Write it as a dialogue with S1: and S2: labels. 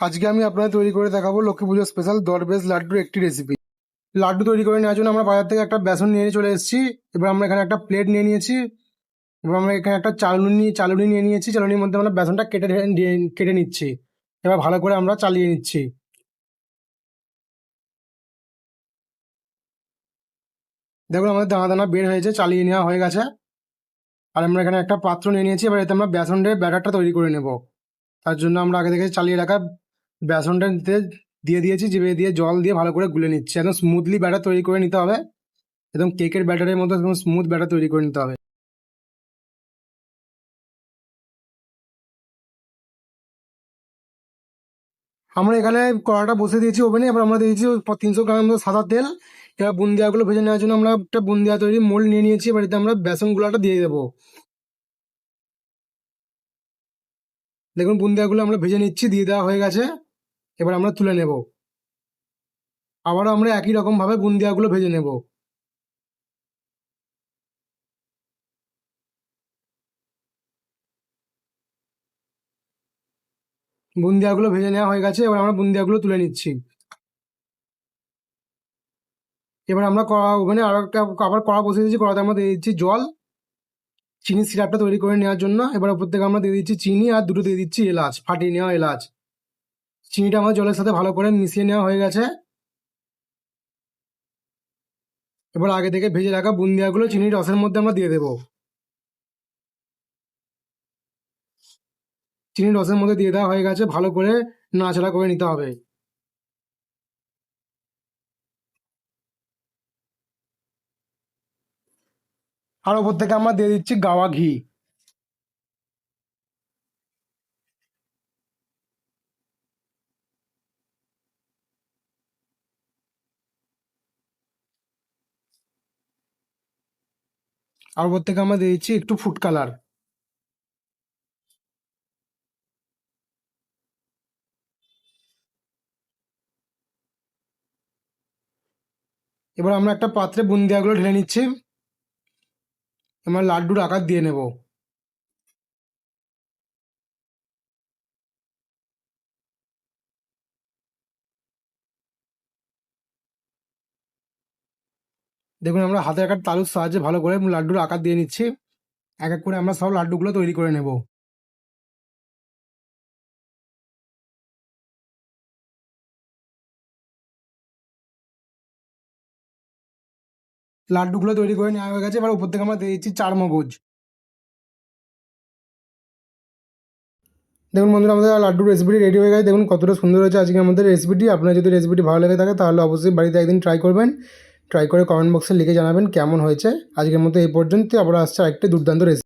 S1: আজকে আমি আপনাদের তৈরি করে দেখাবো লক্ষ্মী পুজো স্পেশাল দরবেশ লাড্ডুর একটি রেসিপি লাড্ডু তৈরি করে নেওয়ার জন্য আমরা বাজার থেকে একটা বেসন নিয়ে চলে এসেছি। এবার আমরা এখানে একটা প্লেট নিয়ে নিয়েছি। এবার আমরা এখানে একটা চালুনি চালুনি নিয়ে নিয়েছি। চালুনির মধ্যে আমরা বেসনটা কেটে কেটে নিচ্ছি। এবার ভালো করে আমরা চালিয়ে নিচ্ছি। দেখুন আমাদের দানা দানা বের হয়েছে, চালিয়ে নেওয়া হয়ে গেছে। আর আমরা এখানে একটা পাত্র নিয়ে নিয়েছি। এবার এতে আমরা বেসনের ব্যাটারটা তৈরি করে নেব। তার জন্য আমরা আগে থেকে চালিয়ে রাখা বেসনটা নিতে দিয়ে দিয়েছি, জিভে দিয়ে জল দিয়ে ভালো করে গুলে নিচ্ছি। একদম স্মুথলি ব্যাটার তৈরি করে নিতে হবে। একদম কেকের ব্যাটারের মতো একদম স্মুথ ব্যাটার তৈরি করে নিতে হবে। আমরা এখানে কড়াটা বসে দিয়েছি ওভেনে। এবার আমরা দিয়েছি তিনশো গ্রাম সাদা তেল। এবার বুন্দিয়াগুলো ভেজে নেওয়ার জন্য আমরা একটা বুন্দিয়া তৈরি মোল্ড নিয়ে নিয়েছি। এবার আমরা বেসন গুলাটা দিয়ে দেবো। দেখুন, বুন্দিয়াগুলো আমরা ভেজে নিচ্ছি, দিয়ে দেওয়া হয়ে গেছে। এবার আমরা তুলে নেব। আবারও আমরা একই রকমভাবে বুন্দিয়াগুলো ভেজে নেব। বুন্দিয়াগুলো ভেজে নেওয়া হয়ে গেছে, এবার আমরা বুন্দিয়াগুলো তুলে নিচ্ছি। এবার আমরা কড়া ওখানে আরও একটা, আবার কড়া বসিয়ে দিচ্ছি কড়াতে আমরা দিয়ে দিচ্ছি জল চিনি সিরাপটা তৈরি করে নেওয়ার জন্য। এবার ওপর থেকে আমরা দিয়ে দিচ্ছি চিনি আর দুটো দিয়ে দিচ্ছি এলাচ, ফাটিয়ে নেওয়া এলাচ। চিনিটা আমার জলের সাথে ভালো করে মিশিয়ে নেওয়া হয়ে গেছে। এবার আগে থেকে ভেজে রাখা বুন্দিয়াগুলো চিনির রসের মধ্যে আমরা দিয়ে দেবো। চিনির রসের মধ্যে দিয়ে দেওয়া হয়ে গেছে, ভালো করে নাড়াচাড়া করে নিতে হবে। আর ওপর থেকে আমরা দিয়ে দিচ্ছি গাওয়া ঘি। আর ওপর থেকে আমরা দিয়েছি একটু ফুড কালার এবার আমরা একটা পাত্রে বুন্দিয়াগুলো ঢেলে নিচ্ছি। আমরা লাড্ডুর আকার দিয়ে নেব। দেখুন, আমরা হাতে একটা তালুর সাহায্যে ভালো করে লাড্ডুর আকার দিয়ে নিচ্ছি। এক এক করে আমরা সব লাড্ডুগুলো তৈরি করে নেব। লাড্ডুগুলো তৈরি করে নেওয়া হয়ে গেছে। এবার উপর থেকে আমরা দিয়ে দিচ্ছি চার মগজ। দেখুন বন্ধুরা, আমাদের লাড্ডুর রেসিপিটি রেডি হয়ে গেছে। দেখুন কতটা সুন্দর হয়েছে আজকে আমাদের রেসিপিটি আপনার যদি রেসিপিটি ভালো লেগে থাকে, তাহলে অবশ্যই বাড়িতে একদিন ট্রাই করবেন। ট্রাই করে কমেন্ট বক্সে লিখে জানাবেন কেমন হয়েছে। আজকের মতো এই পর্যন্ত আবার আসছে আরেকটি দুর্দান্ত রেসিপি